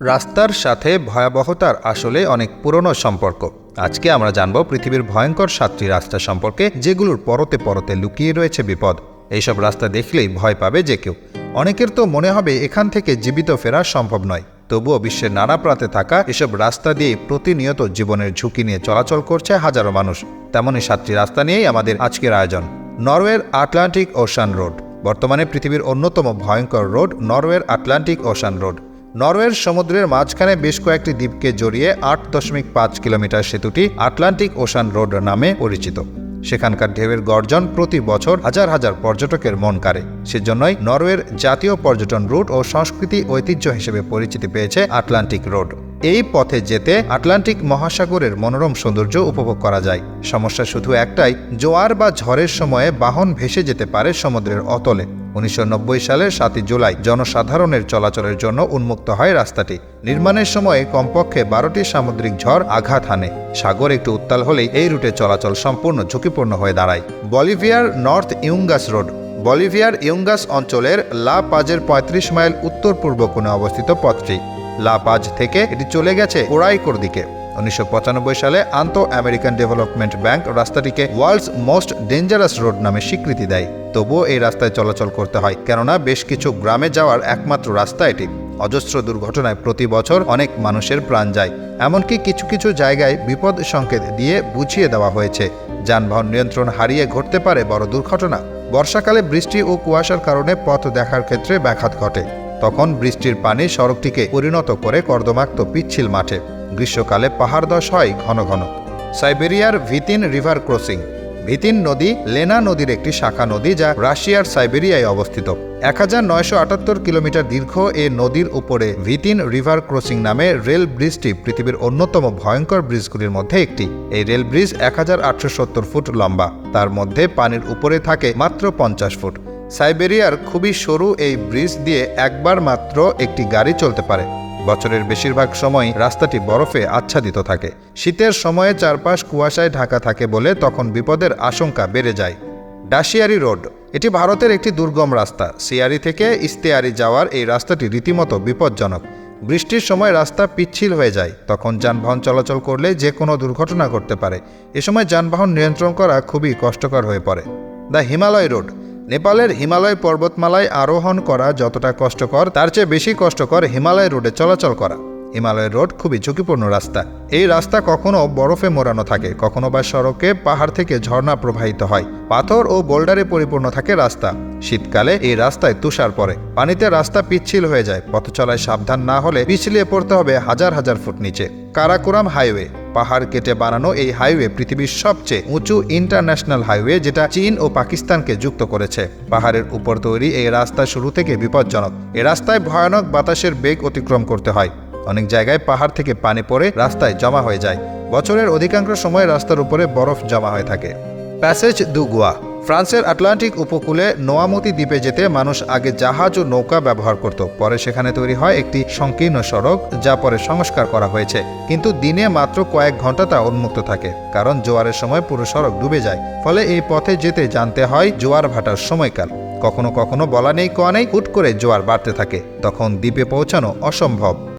রাস্তার সাথে ভয়াবহতার আসলে অনেক পুরনো সম্পর্ক। আজকে আমরা জানব পৃথিবীর ভয়ঙ্কর সাতটি রাস্তা সম্পর্কে, যেগুলোর পরতে পরতে লুকিয়ে রয়েছে বিপদ। এইসব রাস্তা দেখলেই ভয় পাবে যে কেউ। অনেকের তো মনে হবে এখান থেকে জীবিত ফেরা সম্ভব নয়। তবুও বিশ্বের নানা প্রান্তে থাকা এসব রাস্তা দিয়ে প্রতিনিয়ত জীবনের ঝুঁকি নিয়ে চলাচল করছে হাজারো মানুষ। তেমনই সাতটি রাস্তা নিয়েই আমাদের আজকের আয়োজন। নরওয়ের আটলান্টিক ওশান রোড। বর্তমানে পৃথিবীর অন্যতম ভয়ঙ্কর রোড নরওয়ের আটলান্টিক ওশান রোড। নরওয়ের সমুদ্রের মাঝখানে বেশ কয়েকটি দ্বীপকে জড়িয়ে আট দশমিক পাঁচ কিলোমিটার সেতুটি আটলান্টিক ওশান রোড নামে পরিচিত। সেখানকার ঢেউয়ের গর্জন প্রতি বছর হাজার হাজার পর্যটকের মন কাড়ে। সেজন্যই নরওয়ের জাতীয় পর্যটন রুট ও সংস্কৃতি ঐতিহ্য হিসেবে পরিচিতি পেয়েছে আটলান্টিক রোড। এই পথে যেতে আটলান্টিক মহাসাগরের মনোরম সৌন্দর্য উপভোগ করা যায়। সমস্যা শুধু একটাই, জোয়ার বা ঝড়ের সময়ে বাহন ভেসে যেতে পারে সমুদ্রের অতলে। উনিশশো নব্বই সালের সাতই জুলাই জনসাধারণের চলাচলের জন্য উন্মুক্ত হয় রাস্তাটি। নির্মাণের সময়ে কমপক্ষে বারোটি সামুদ্রিক ঝড় আঘাত হানে। সাগর একটু উত্তাল হলেই এই রুটে চলাচল সম্পূর্ণ ঝুঁকিপূর্ণ হয়ে দাঁড়ায়। বলিভিয়ার নর্থ ইউঙ্গাস রোড বলিভিয়ার ইউঙ্গাস অঞ্চলের লা পাজের পঁয়ত্রিশ মাইল উত্তর পূর্ব কোণে অবস্থিত পথটি। লা পাজ থেকে এটি চলে গেছে ওরাইকোর দিকে। উনিশশো পঁচানব্বই সালে আন্তঃ আমেরিকান ডেভেলপমেন্ট ব্যাংক রাস্তাটিকে ওয়ার্ল্ডস মোস্ট ডেঞ্জারাস রোড নামে স্বীকৃতি দেয়। তবুও এই রাস্তায় চলাচল করতে হয়, কেননা বেশ কিছু গ্রামে যাওয়ার একমাত্র রাস্তা এটি। অজস্র দুর্ঘটনায় প্রতি বছর অনেক মানুষের প্রাণ যায়। এমনকি কিছু কিছু জায়গায় বিপদ সংকেত দিয়ে বুঝিয়ে দেওয়া হয়েছে। যানবাহন নিয়ন্ত্রণ হারিয়ে ঘটতে পারে বড় দুর্ঘটনা। বর্ষাকালে বৃষ্টি ও কুয়াশার কারণে পথ দেখার ক্ষেত্রে ব্যাঘাত ঘটে। তখন বৃষ্টির পানি সড়কটিকে পরিণত করে কর্দমাক্ত পিচ্ছিল মাঠে। গ্রীষ্মকালে পাহাড় দশ হয় ঘন ঘন। সাইবেরিয়ার ভিতিন রিভার ক্রসিং। ভিতিন নদী, লেনা নদীর একটি শাখা নদী যা রাশিয়ার সাইবেরিয়ায় অবস্থিত। এক হাজার নয়শো আটাত্তর কিলোমিটার দীর্ঘ এ নদীর উপরে ভিতিন রিভার ক্রসিং নামে রেল ব্রিজটি পৃথিবীর অন্যতম ভয়ঙ্কর ব্রিজগুলির মধ্যে একটি। এই রেল ব্রিজ এক হাজার সত্তর ফুট লম্বা। তার মধ্যে পানির উপরে থাকে মাত্র পঞ্চাশ ফুট। সাইবেরিয়ার খুবই সরু এই ব্রিজ দিয়ে একবার মাত্র একটি গাড়ি চলতে পারে। বছরের বেশিরভাগ সময় রাস্তাটি বরফে আচ্ছাদিত থাকে। শীতের সময়ে চারপাশ কুয়াশায় ঢাকা থাকে বলে তখন বিপদের আশঙ্কা বেড়ে যায়। ডাশিয়ারি রোড, এটি ভারতের একটি দুর্গম রাস্তা। সিয়ারি থেকে ইস্তেয়ারি যাওয়ার এই রাস্তাটি রীতিমতো বিপজ্জনক। বৃষ্টির সময় রাস্তা পিচ্ছিল হয়ে যায়, তখন যানবাহন চলাচল করলে যে কোনো দুর্ঘটনা ঘটতে পারে। এ সময় যানবাহন নিয়ন্ত্রণ করা খুবই কষ্টকর হয়ে পড়ে। দ্য হিমালয় রোড নেপালের হিমালয় পর্বতমালায় আরোহণ করা যতটা কষ্টকর, তার চেয়ে বেশি কষ্টকর হিমালয় রোডে চলাচল করা। হিমালয় রোড খুবই ঝুঁকিপূর্ণ রাস্তা। এই রাস্তা কখনো বরফে মোড়ানো থাকে, কখনো বা সড়কে পাহাড় থেকে ঝর্ণা প্রবাহিত হয়। পাথর ও বোল্ডারে পরিপূর্ণ থাকে রাস্তা। শীতকালে এই রাস্তায় তুষার পড়ে। পানিতে রাস্তা পিচ্ছিল হয়ে যায়। পথ চলায় সাবধান না হলে পিছলিয়ে পড়তে হবে হাজার হাজার ফুট নিচে। কারাকোরাম হাইওয়ে। পাহাড় কেটে বানানো এই হাইওয়ে পৃথিবীর সবচেয়ে উঁচু ইন্টারন্যাশনাল হাইওয়ে যেটা চীন ও পাকিস্তানকে যুক্ত করেছে। পাহাড়ের উপর তৈরি এই রাস্তা শুরু থেকে বিপজ্জনক। এ রাস্তায় ভয়ানক বাতাসের বেগ অতিক্রম করতে হয়। অনেক জায়গায় পাহাড় থেকে পানি পড়ে রাস্তায় জমা হয়ে যায়। বছরের অধিকাংশ সময় রাস্তার উপরে বরফ জমা হয়ে থাকে। প্যাসেজ দু গোয়া। ফ্রান্সের আটলান্টিক উপকূলে নোয়ামতি দ্বীপে যেতে মানুষ আগে জাহাজ ও নৌকা ব্যবহার করত। পরে সেখানে তৈরি হয় একটি সংকীর্ণ সড়ক, যা পরে সংস্কার করা হয়েছে। কিন্তু দিনে মাত্র কয়েক ঘণ্টা তা উন্মুক্ত থাকে, কারণ জোয়ারের সময় পুরো সড়ক ডুবে যায়। ফলে এই পথে যেতে জানতে হয় জোয়ার ভাটার সময়কাল। কখনো কখনো বলা নেই, কোয়া নেই, হুট করে জোয়ার বাড়তে থাকে। তখন দ্বীপে পৌঁছানো অসম্ভব।